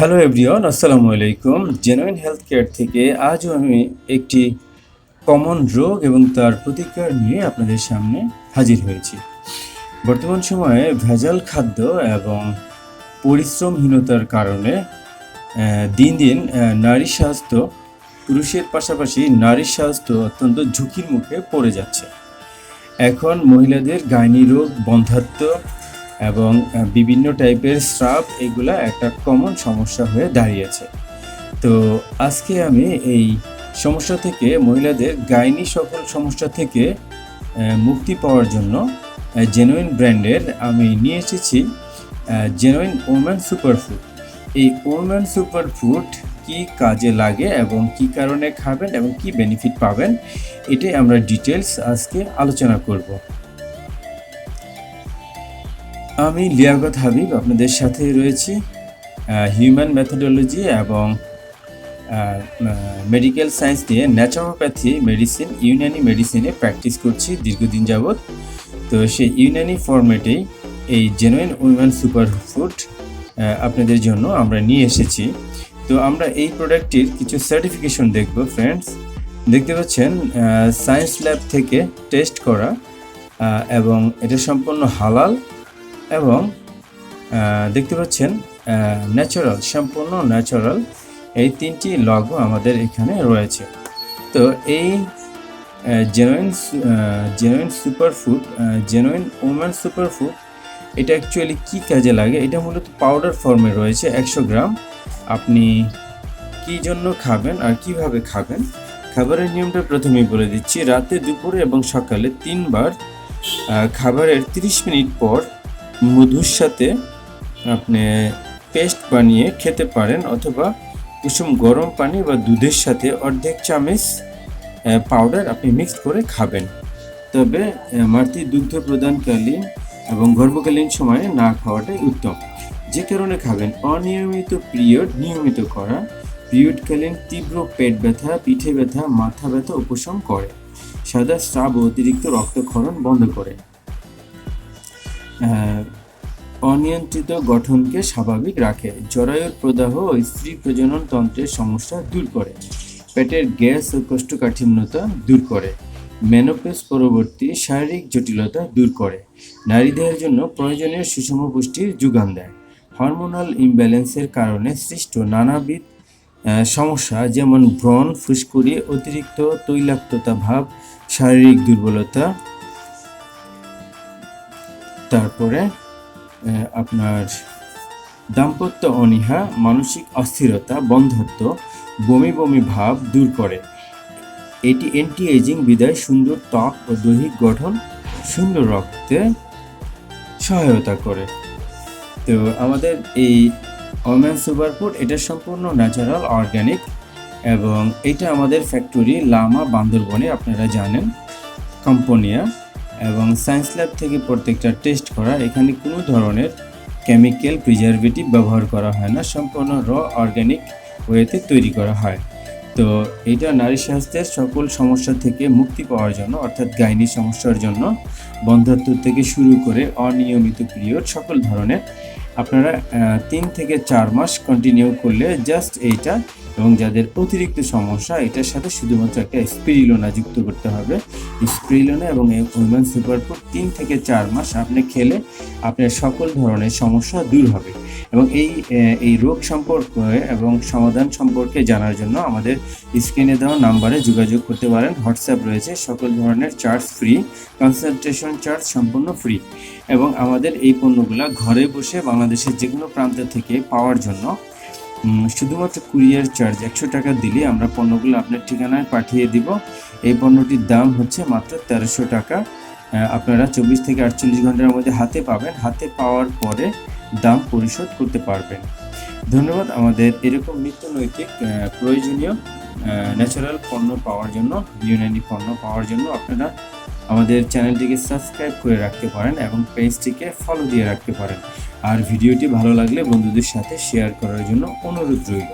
Hello everyone আসসালামু আলাইকুম genuine health care থেকে আজও আমি একটি কমন রোগ এবং তার প্রতিকার নিয়ে আপনাদের সামনে হাজির হয়েছি। বর্তমান সময়ে ভেজাল খাদ্য এবং পরিশ্রমহীনতার কারণে দিন দিন নারী স্বাস্থ্য, পুরুষের পাশাপাশি নারী স্বাস্থ্য অত্যন্ত ঝুঁকির মুখে পড়ে যাচ্ছে। এখন মহিলাদের গাইনি রোগ বন্ধাত্ব এবং বিভিন্ন টাইপের স্রাব এগুলা একটা কমন সমস্যা হয়ে দাঁড়িয়েছে। তো আজকে আমি এই সমস্যা থেকে, মহিলাদের গাইনি সকল সমস্যা থেকে মুক্তি পাওয়ার জন্য জেনুইন ব্র্যান্ডের আমি নিয়ে এসেছি জেনুইন ওমেন সুপারফুড এই ওমেন সুপারফুড কি কাজে লাগে এবং কি কারণে খাবেন এবং কি বেনিফিট পাবেন, এটাই আমরা ডিটেলস আজকে আলোচনা করব। আমি লিয়াকত হাবিব, আপনাদের সাথে রয়েছি হিউম্যান মেথোডোলজি এবং মেডিকেল সায়েন্স নিয়ে ন্যাচারোপ্যাথি মেডিসিন ইউনানি মেডিসিনে প্র্যাকটিস করছি দীর্ঘদিন যাবৎ। তো সেই ইউনানি ফরম্যাটেই এই জেনুইন উইমেন সুপার ফুড আপনাদের জন্য আমরা নিয়ে এসেছি। তো আমরা এই প্রোডাক্টটির কিছু সার্টিফিকেশন দেখব ফ্রেন্ডস দেখতে পাচ্ছেন সায়েন্স ল্যাব থেকে টেস্ট করা এবং এটা সম্পূর্ণ হালাল। এবং দেখতে পাচ্ছেন ন্যাচারাল সম্পূর্ণ ন্যাচারাল এই তিনটি লগো আমাদের এখানে রয়েছে। তো এই genuine genuine superfood genuine woman superfood এটা অ্যাকচুয়ালি কী কাজে লাগে? এটা মূলত পাউডার ফর্মে রয়েছে, একশো গ্রাম। আপনি কী জন্য খাবেন আর কীভাবে খাবেন? খাবারের নিয়মটা প্রথমেই বলে দিচ্ছি। রাতে, দুপুরে এবং সকালে তিনবার খাবারের 30 মিনিট পর মধুর সাথে আপনি পেস্ট বানিয়ে খেতে পারেন অথবা কুসুম গরম পানি বা দুধের সাথে অর্ধেক চামচ পাউডার আপনি মিক্স করে খাবেন। তবে মাতৃ দুগ্ধ প্রদানকালীন এবং গর্ভকালীন সময়ে না খাওয়াটাই উত্তম। যে কারণে খাবেন। অনিয়মিত পিরিয়ড নিয়মিত করা, পিরিয়ডকালীন তীব্র পেট ব্যথা, পিঠে ব্যথা, মাথা ব্যথা উপশম করে। সাদা স্রাব অতিরিক্ত রক্তক্ষরণ বন্ধ করে। অনিয়ন্ত্রিত গঠনকে স্বাভাবিক রাখে। জরায়ুর প্রদাহ ও স্ত্রী প্রজনন তন্ত্রের সমস্যা দূর করে। পেটের গ্যাস ও কোষ্ঠকাঠিন্যতা দূর করে। মেনোপেজ পরবর্তী শারীরিক জটিলতা দূর করে। নারীদের জন্য প্রয়োজনীয় সুষম পুষ্টির যোগান দেয়। হরমোনাল ইমব্যালেন্সের কারণে সৃষ্ট নানাবিধ সমস্যা যেমন ব্রণ, ফুসকুড়ি, অতিরিক্ত তৈলাক্ততা ভাব, শারীরিক দুর্বলতা, তারপরে আপনার দাম্পত্য অনীহা, মানসিক অস্থিরতা, বন্ধত্ব, বমি বমি ভাব দূর করে। এটি অ্যান্টি এজিং বিদায়, সুন্দর ত্বক ও দৈহিক গঠন সুন্দর রক্তে সহায়তা করে। তো আমাদের এই ওমেন সুপারফুড এটা সম্পূর্ণ ন্যাচারাল অর্গানিক এবং এটা আমাদের ফ্যাক্টরি লামা বান্দরবনে আপনারা জানেন কম্পোনিয়া এবং সায়েন্স ল্যাব থেকে প্রত্যেকটা টেস্ট করা এখানে কোনো ধরনের কেমিক্যাল প্রিজারভেটিভ ব্যবহার করা হয় না, সম্পূর্ণ র অর্গ্যানিক ওয়েতে তৈরি করা হয়। তো এটা নারী স্বাস্থ্যের সকল সমস্যা থেকে মুক্তি পাওয়ার জন্য, অর্থাৎ গাইনি সমস্যার জন্য বন্ধাত্ব থেকে শুরু করে অনিয়মিত পিরিয়ড, সকল ধরনের, আপনারা তিন থেকে চার মাস কন্টিনিউ করলে জাস্ট এইটা এবং যাদের অতিরিক্ত সমস্যা, এটার সাথে শুধুমাত্র একটা স্পিরিলোনা যুক্ত করতে হবে। স্পিরিলোনা এবং এই উইমেন সুপারফুড তিন থেকে চার মাস আপনি খেলে আপনার সকল ধরনের সমস্যা দূর হবে। এবং এই এই রোগ সম্পর্কে এবং সমাধান সম্পর্কে জানার জন্য আমাদের স্ক্রিনে দেওয়া নাম্বারে যোগাযোগ করতে পারেন। হোয়াটসঅ্যাপ রয়েছে, সকল ধরনের চার্জ ফ্রি কনসালটেশন চার্জ সম্পূর্ণ ফ্রি এবং আমাদের এই পণ্যগুলো ঘরে বসে বাংলাদেশের যে কোনো প্রান্ত থেকে পাওয়ার জন্য শুধুমাত্র কুরিয়ার চার্জ একশো টাকা দিলে আমরা পণ্যগুলো আপনার ঠিকানায় পাঠিয়ে দিব। এই পণ্যটির দাম হচ্ছে মাত্র তেরোশো টাকা। আপনারা চব্বিশ থেকে আটচল্লিশ ঘণ্টার মধ্যে হাতে পাবেন। হাতে পাওয়ার পরে দাম পরিশোধ করতে পারবেন। ধন্যবাদ। আমাদের এরকম নিত্য নৈতিক প্রয়োজনীয় ন্যাচারাল পণ্য পাওয়ার জন্য ইউনানি পণ্য পাওয়ার জন্য আপনারা আমাদের চ্যানেলটিকে সাবস্ক্রাইব করে রাখতে পারেন এবং পেজটিকে ফলো দিয়ে রাখতে পারেন। আর ভিডিওটি ভালো লাগলে বন্ধুদের সাথে শেয়ার করার জন্য অনুরোধ রইল।